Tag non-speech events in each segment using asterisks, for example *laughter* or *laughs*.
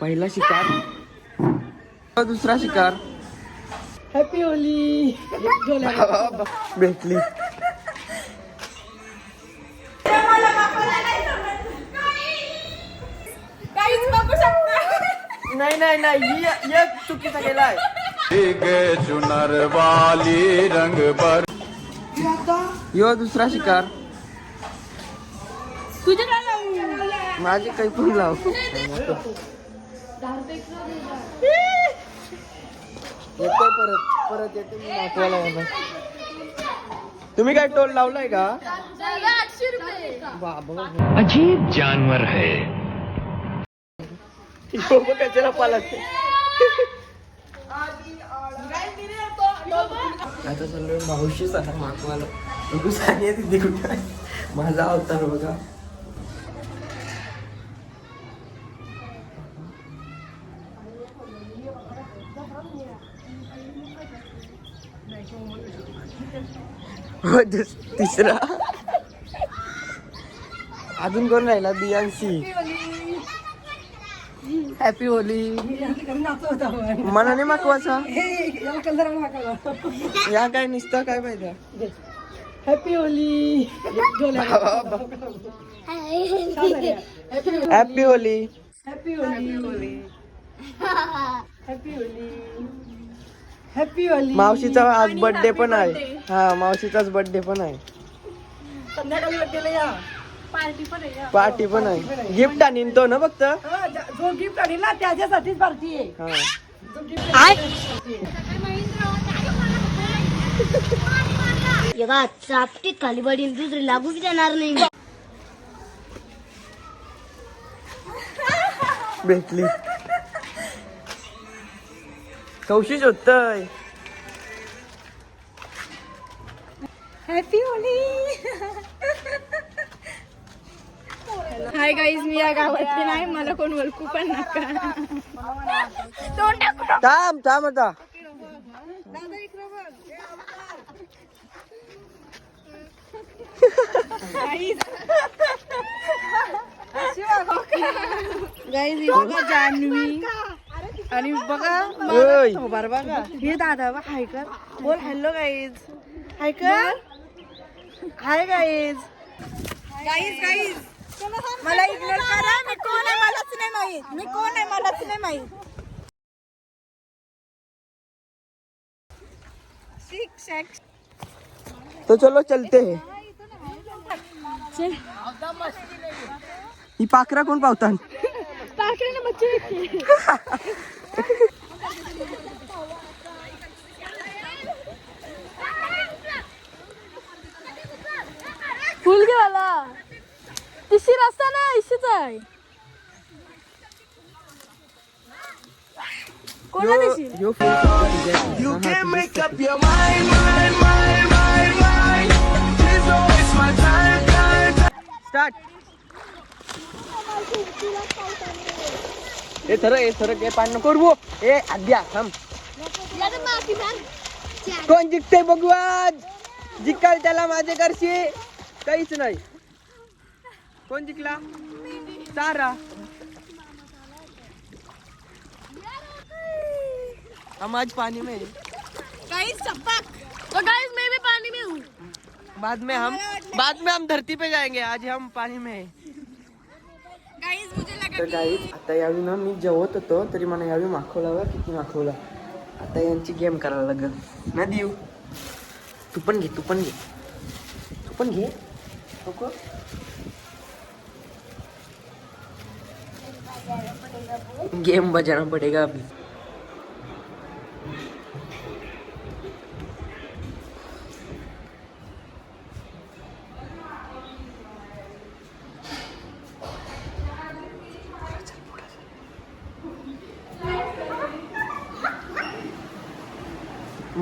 पहिला शिकार दुसरा शिकार हॅपी होली भेटली काहीच बघू शकता नाही नाही नाही ही एक चुकीचा केलाय गे चुनर वाली रंग पर यो दुसरा शिकार तुझे काय लावू? माझे काही पण लाव येतोय परत परत येते मी नाचवायला तुम्ही काय टोल लावलाय का? बाबा. अजीब जानवर है। यो बघ कशाला पालत आता चाललोय बघू सांगे तिथे कुठे आहे. माझा अवतार बघा. तिसरा. अजून कोण राहिला? बियांशी. हॅपी होली मनाने मागवाचा या काय निसतं काय पाहिजे happy Holi happy Holi happy Holi happy Holi happy Holi मावशीचा आज बर्थडे पण आहे. हा मावशीचाच बर्थडे पण आहे. संध्याकाळी बड्डेला या. पार्टी पण आहे का? पार्टी पण आहे. गिफ्ट आणीन तो ना फक्त? हा, जो गिफ्ट आणील ना त्याच्यासाठीच पार्टी आहे. हा. जो gift एका चापटीत खाली पडीन दुसरी लागू बी देणार नाही. भेटली. कौशिक होतय हॅपी होली हाय गाईज मी या गावातली नाही मला कोण ओळखू पण नका. तोंड टाकू थांब थांब आता. गाईज जान्हवी. आणि बघा ओय. बरं बघा. हे दादा बा हाय कर. बोल हॅलो गाईज हाय कर. हाय गाईज गाईज गाईज मला इग्नोर करा. मी कोण आहे मलाच नाही माहीत. मी कोण आहे मलाच नाही माहीत. शिक्षक तो चलो चलते हैं। ही? पाखरा कोण *laughs* पावतात पाकळे ना बच्चे फुल घे मला तिशी रस्ता ना इशीच आहे कोणा तिशी yo you can make up your start ए सर ए सर ए पान नको करू ए आद्या थांब. कोण जिंकते बघू आज जिंकाल त्याला माझे करशी काहीच नाही. कोण जिंकला? सारा. हम आज पानी में। गाइस चप्पक तो गाइस मैं भी पानी में हूँ. बाद में हम बाद में हम धरती पे जाएँगे. आज हम पानी में तर गाईज आता यावेळी ना मी जेवत होतो तरी मला यावेळी माखवला किती माखवला. आता यांची गेम करायला लागेल. ना देऊ? तू पण घे तू पण घे. तू पण घे. नको? गेम बजाना पडेगा अभी.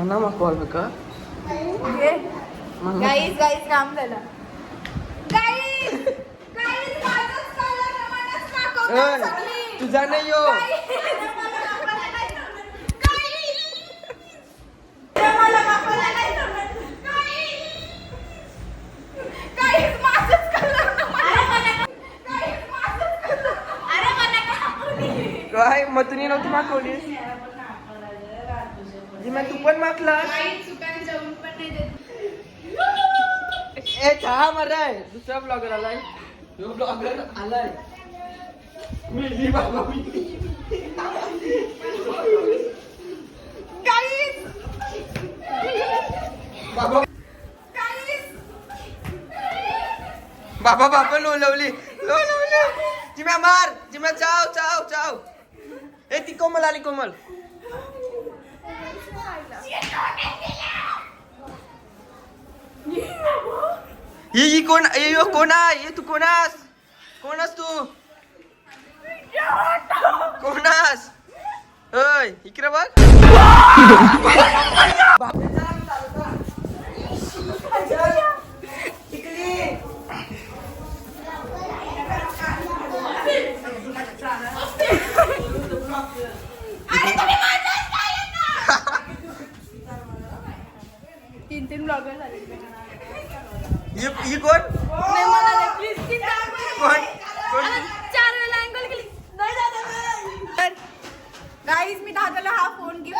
माखवाल का म्हणा गाइस गाइस काम झालं. माझंच मलाच सगळी. तुझा नाही यो मला नाही माझंच का दाखवली? काय मतुनी नव्हती मागवली जिम्या तू पण मागला ए अरे दुसरा ब्लॉगर आलाय. ह्यो ब्लॉगर आलाय. मी बाबा बाबा. बाबा बाबा लोलवली लोलवली जिम्या मार. जिम्या चाव चाव चाव. ए ती कोमल आली कोमल. ही कोण यो कोण आहे तू कोणास कोणास तू? कोणास ओय इकडे बघ तीन ब्लॉगर झाले. ही ही कोण? कोण? कोण? चार वेळा अँगल केली. गाईज मी दादाला हा फ़ोन गिफ्ट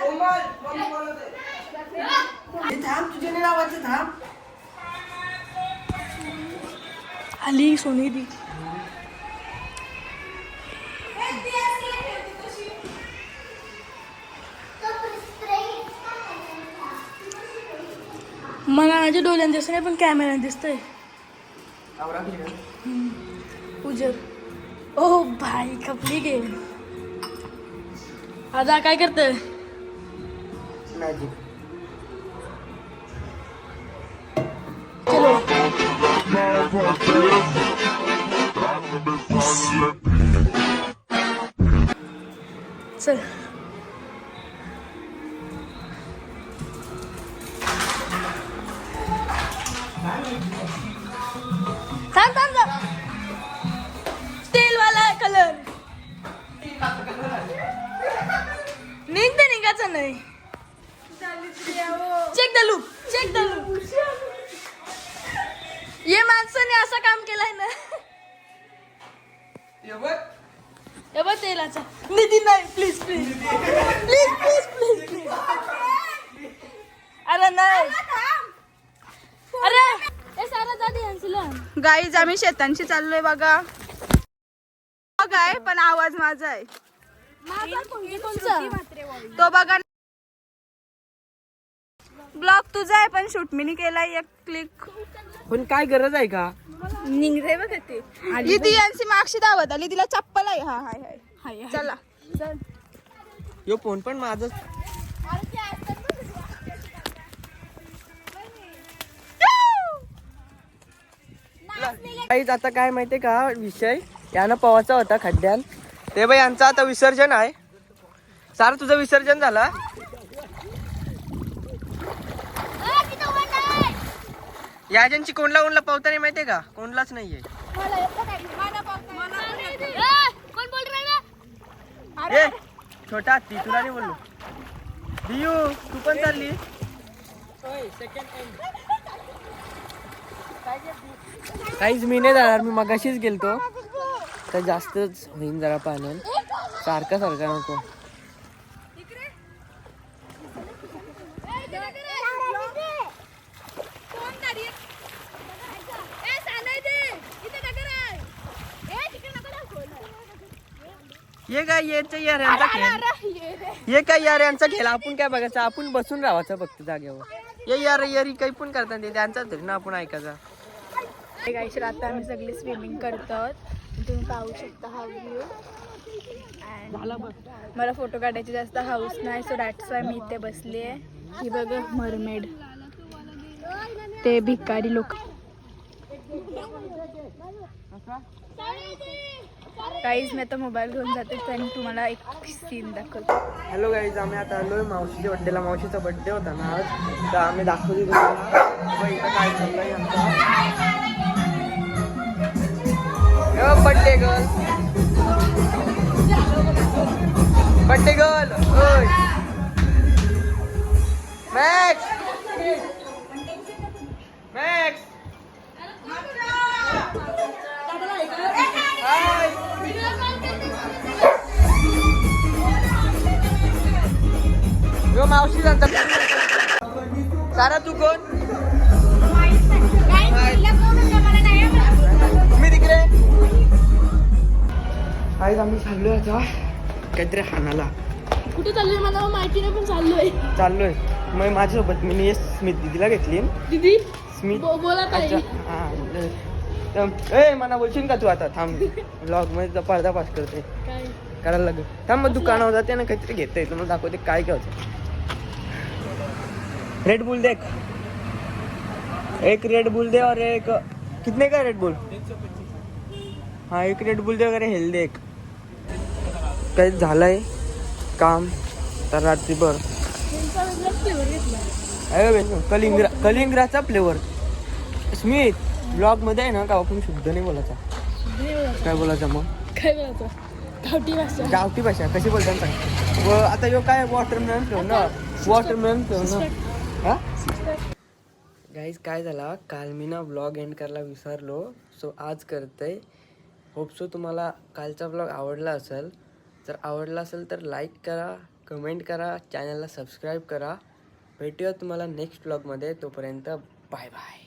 कोमल कोमल बोलत आहे. थांब तुझे नाही लावायचं थांब. आली सोनी दी. मला माझ्या डोळ्यात दिसत नाही पण कॅमेऱ्यात दिसतंय? उजर ओ भाई खपली गेम आता काय करतोय? चलो. थांब थांब थांब. तेलवाला कलर निघते निघायचं नाही. Check the look check the look ये माणसाने असं काम केलंय ना. हे बघ. तेलाचा. निधी नाही please please please please please please अरे नाही. अरे. गाईज आम्ही शेतांशी चाललोय बघा. आहे पण आवाज माझा आहे. तो बघा. ब्लॉग तुझा आहे पण शूट मी केलाय. एक क्लिक पण काय गरज आहे का? निघते बघ ते. ती यांची मागशी दावत आली. तिला चप्पल आहे. हा हाय हाय. चला. यो फोन पण माझं काहीच आता काय माहितीये का? विषय? यानं पवाचा होता खड्ड्यात ते बाई यांचं आता विसर्जन आहे. सार तुझं विसर्जन झाला या ज्यांची कोणला कोणला पावता नाही माहितीये का? कोणलाच नाहीये. ए छोटा हत्ती तुला नाही बोललो. दियू तू पण चालली? काहीच मी नाही जाणार मी मगाशीच गेलतो. तर जास्तच होईन जरा पाण्यात सारखा सारखा नको. ये काय याचं यार यांचा खेळ. ये काय यार यांचा खेळ. आपण काय बघायचं? आपण बसून राहायचं फक्त जागेवर. ये यार यारी काही पण करतात ते त्यांचा तरी ना आपण ऐकायचा. गाईशी आता आम्ही सगळे स्विमिंग करतो तुम्ही पाहू शकता हा व्ह्यू मला फोटो काढायची जास्त हाऊस नाही सो दॅट्स वाय मी इथे बसली आहे. ही बघ मरमेड ते भिकारी लोक. काहीच मी आता मोबाईल घेऊन जाते आणि तुम्हाला एक सीन दाखवतो. हॅलो गाईज आम्ही आता आलोय मावशीच्या बड्डेला मावशीचा बड्डे होता ना आज. तर आम्ही दाखवली तुम्हाला. काय चाललंय आमचा. ग बड्डे गर्ल बड्डे गर्ल ओय मॅक्स मॅक्स यो मावशी जाणतात सारा तू कोण? आज आम्ही चाललोय आता. काहीतरी हाणाला. कुठे चाललोय मला? माहिती नाही पण चाललोय. चाललोय. मग माझ्यासोबत मी नी स्मित दिदीला घेतली. दीदी? स्मित? बो- बोला ताई. अच्छा. हा तर- ए मला बोलशील का तू आता? थांब. *laughs* ब्लॉगमध्ये पडदा पास करते. काय? करायला लागेल. थांब मग दुकानावर जाते ना काहीतरी घेते. तुम्हाला दाखवते काय घ्यायचं. रेड बुल देख. एक रेड बुल दे और एक कितने का रेड बुल हाँ एक रेड बुल दे और हेल दे एक काही आहे काम तर रात्रीभर. त्यांचा वेगळाच फ्लेवर अरे कलिंगरा कलिंगराचा फ्लेवर स्मित ब्लॉगमध्ये आहे ना का आपण शुद्ध नाही बोलायचा. काय बोलायचं मग? काय बोलायचं गावठी भाषा गावठी भाषा कशी बोलतात सांग. व आता यो काय वॉटरमेलन ठेव ना? वॉटरमेलन ठेव ना? हा? गाईज काय झाला? काल मी ना ब्लॉग एंड करायला विसरलो. सो आज करतोय. होप सो तुम्हाला कालचा ब्लॉग आवडला असेल. जर आवडला असेल तर लाईक करा कमेंट करा चॅनलला सबस्क्राईब करा. भेटूया तुम्हाला नेक्स्ट ब्लॉगमध्ये तोपर्यंत बाय बाय